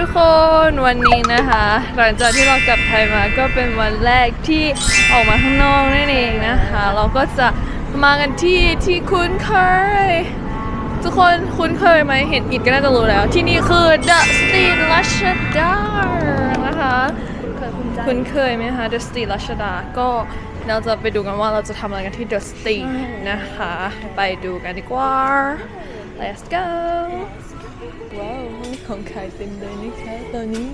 ทุกคนวันนี้นะคะ หลังจากที่เรากลับไทยมาก็เป็นวันแรกที่ออกมาข้างนอกนั่นเองนะคะ เราก็จะมากันที่ที่คุ้นเคย ทุกคนคุ้นเคยไหมเห็นอิดก็น่าจะรู้แล้ว ที่นี่คือ The Street Lashada นะคะคุ้นเคยไหมคะ The Street Lashada ก็เราจะไปดูกันว่าเราจะทำอะไรกันที่ The Street นะคะ ไปดูกันดีกว่า let's go ว้าวมีของขายเต็มเลยนะคะตอนนี้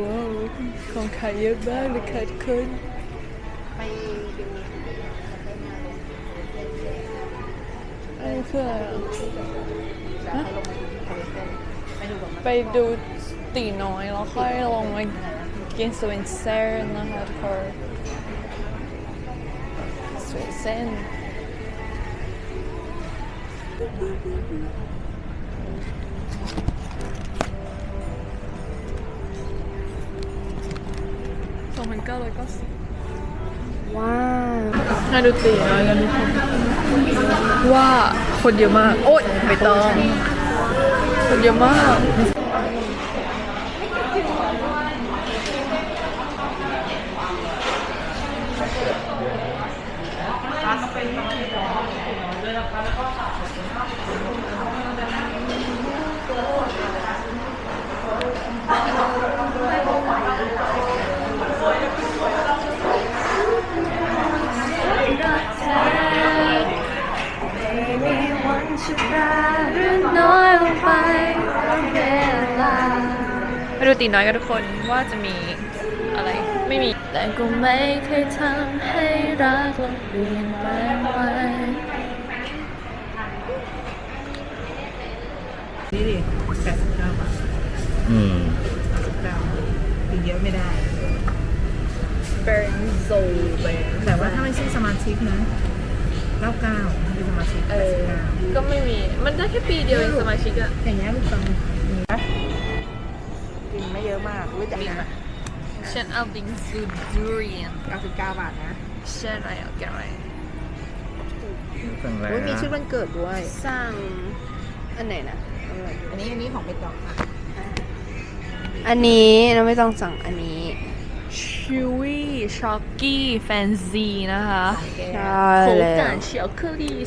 ว้าวของขายเยอะมากเลยค่ะทุกคนไปดูอันคืออะไรอะแล้วไปเพื่อไปดูตีน้อยแล้วค่อยลงมากินสวินเซอร์นะคะทุกคน สวินเซนสองพันเก้าร้อยเก้าสิบว้าวน่าดูตีน้อยกันทุกคนว่าคนเยอะมาก โอ๊ยไม่ต้องคนเยอะมาก น้อยลงไปเวลาไปดู ตีน้อยกันทุกคนว่าจะมีอะไร ไม่มี แต่ก็ไม่เคยทำให้รักเราเปลี่ยนแปลงไปนี่ดิแปดสิบเก้าบาทอืมสิบเก้ากินเยอะไม่ได้เบนโซเบนแต่ว่าถ้าไม่ใช่สมาชิกนะเก้าเก้าถ้าเป็นสมาชิกเออ ก็ไม่มี มันได้แค่ปีเดียวเองสมาชิกอะอย่างเงี้ยลูกตัง อะมากรู้จักนะฉันเอาบิงซูดูเรียน99บาทนะฉันเอาแกอะไรสั่งอะไรมีชุดวันเกิดด้วย สั่ง อันไหนนะอันนี้อันนี้ของเบตองค่ะ อันนี้เราไม่ต้องสั่งอันนี้ชิวี่ช็อกกี้แฟนซีนะคะใช่เลย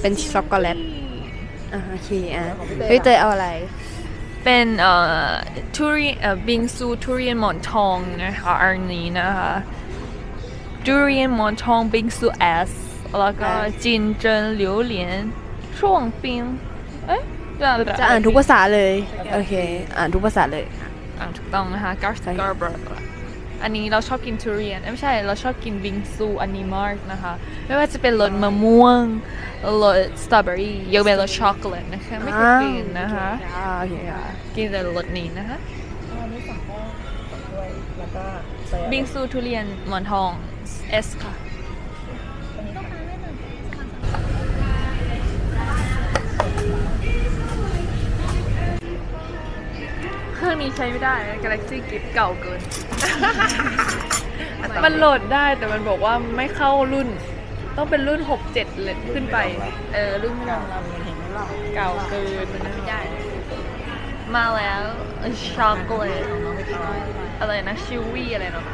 เป็นช็อกโกแลตโอเคอะเฮ้ยเจอเอาอะไร เป็นเอ่อทุเรียนเอ่อบิงซูทุเรียนหมอนทองนะคะอันนี้นะคะทุเรียนหมอนทองบิงซูเอสแล้วก็อ่าจินเจิ้นเหลียวเหลียนช่วงปิงเอ๊ะจะจะอ่านทุกภาษาเลย โอเค อ่านทุกภาษาเลย อ่านถูกต้องนะคะกา อร์อันนี้เราชอบกินทุเรียนเอ้ยไม่ใช่เราชอบกินบิงซูอันนี้มากนะคะ ไม่ว่าจะเป็นรสมะม่วงรสสตรอเบอรี่ยกเว้นรสช็อกโกแลตนะคะไม่เคยกินนะคะอ่าโอเคค่ะกินแต่รสนี้นะคะอันนี้สั่งได้สองถ้วยแล้วก็เตยบิงซูทุเรียนหมอนทอง S ค่ะ เครื่องนี้ใช้ไม่ได้ Galaxy Gift เก่าเกิน มันโหลดได้แต่มันบอกว่าไม่เข้ารุ่น ต้องเป็นรุ่น 6 7เลยขึ้นไป เออ รุ่นเก่าเราเห็นไหมล่ะเก่าเกินมันไม่ได้ มาแล้วช็อกโกแลตอะไรนะชิวี่อะไรเนาะ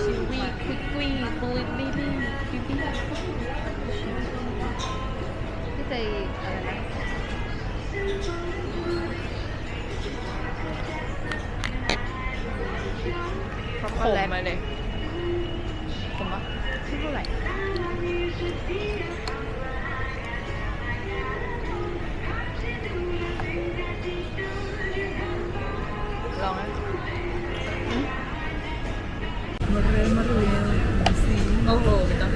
ชิวีควิกวีบลิบลิลี่บิบี้พี่เตยอะไรนะ ขมมาเลยขมปะชื่อเท่าไหร่ลองนะมาเร็วมาเร็วสิโอ้โหไม่ต้อง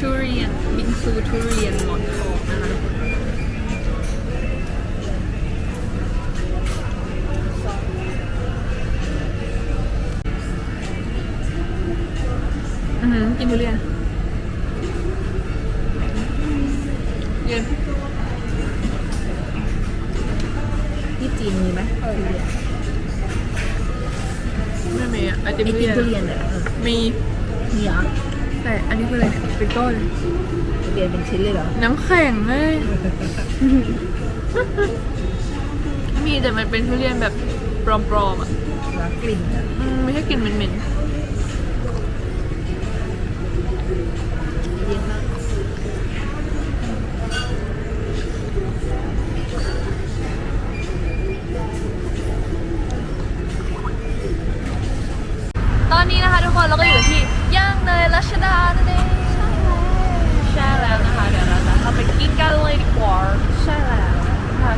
ทุ เรียนบิงซูทุเรียนหมอนทองนะคะอือหือกินทุเรียนเย็นที่จีนมีไหมทุเรียนไม่มีอะไอติมไอทุติเรีมยนทุเรียนเนี่ยเออมีมีเหรอแต่อันนี้คืออะไรเนี่ยเป็นก้อนทุ เรียนเป็นชิ้นเลยเหรอ น้ำแข็งเลยมีแต่มันเป็นทุเรียนแบบปลอมๆอะรักกลิ่นอะอืมไม่ใช่กลิ่นเหม็นเ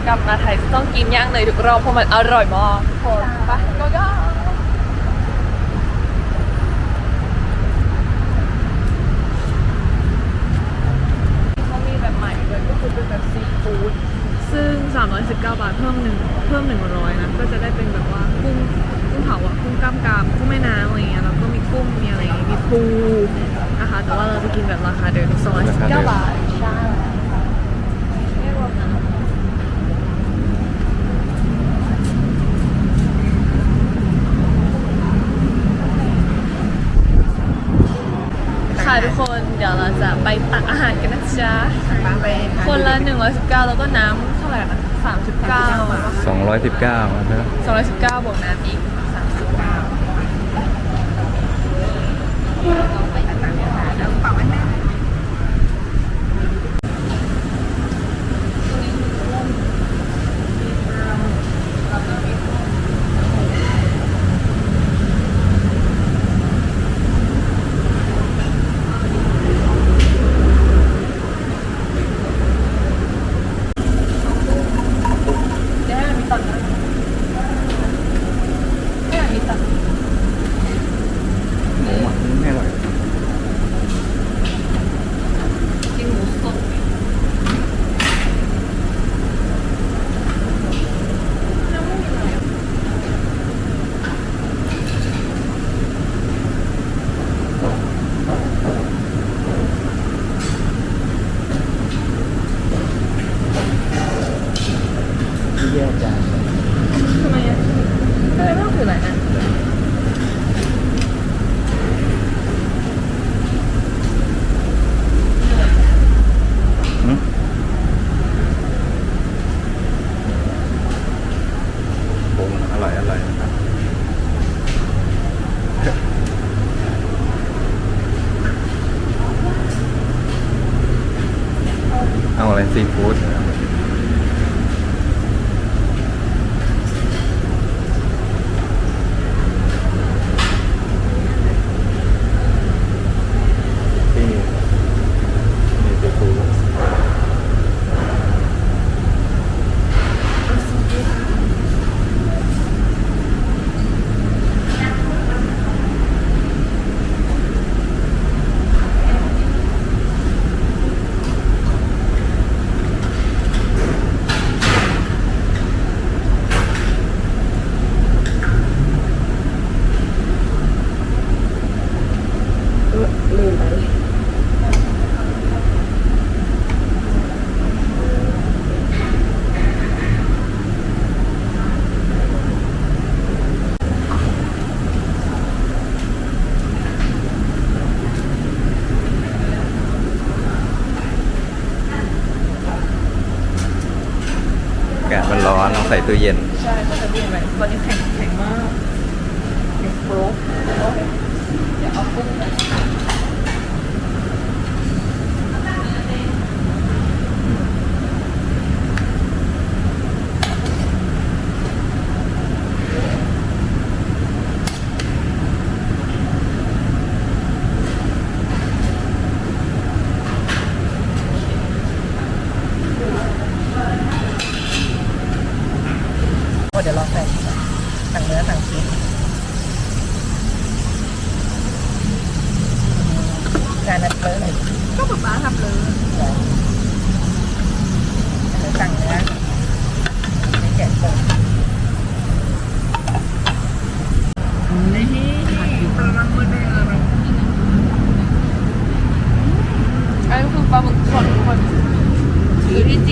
กลับมาไทยต้องกินย่างเนยทุกรอบเพราะมันอร่อยมากทุกคนไปก็ก็เขามีแบบใหม่ด้วยก็คือเป็นแบบซีฟู้ดซึ่ง 319 บาทเพิ่มหนึ่งเพิ่ม 100 นะ ก็จะได้เป็นแบบว่ากุ้งกุ้งเผาอะกุ้งกล้ามกรามกุ้งแม่น้ำอะไรเงี้ยแล้วก็มีกุ้งมีอะไรอย่างงี้มีปูนะคะ แต่ว่าเราจะกินแบบราคาเดิม219 บาทใช่ค่ะไม่รวมนะ ค่ะ ทุกคนเดี๋ยวเราจะไปตักอาหารกันนะจ๊ะป้าไปทาคนละ 119 แล้วก็น้ำเท่าไหร่นะ39สองร้อยสิบเก้านะครับ219 บวกน้ำอีก39ากาศมันร้อนต้องใส่ตู้เย็น ใช่เขาจะเปลี่ยนไปตอนนี้แข็งแข็งมากเด็กโปรกเดี๋ยวเอากุ้งไป โอ้เดี๋ยวลองใส่สั่งเนื้อสั่งชิ้นจานละเบอร์หนึ่ง ก็ป๊าป๊าทำเลย เดี๋ยวสั่งเนื้อไม่แกะเปิด นี่ปลาหมึกมืออันนี้คือปลาหมึกสดทุกคน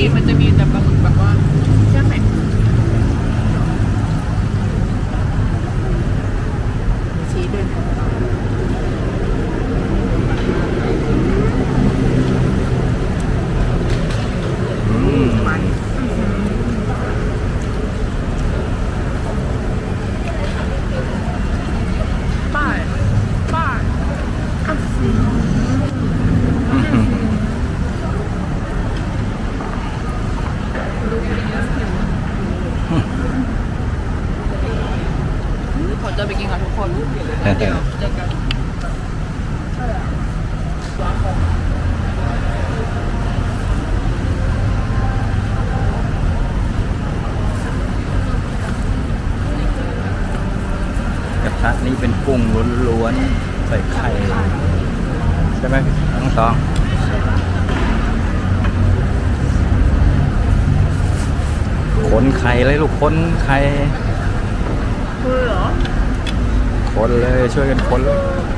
คือที่ กุ้งล้วนๆใส่ไข่ ใช่ไหมน้องตองคนไข่เลยลูกคนไข่คนเหรอคนเลยช่วยกันคนเลย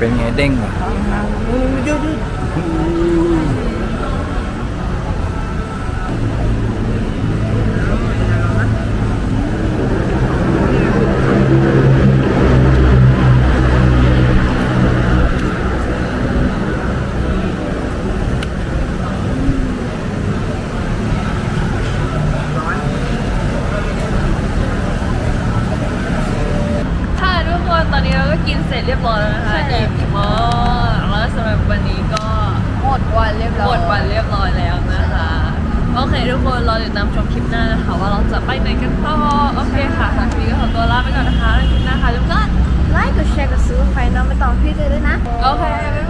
เป็นไงเด้งอดูดู พี่เจอด้วยนะ โอเค บ๊ายบาย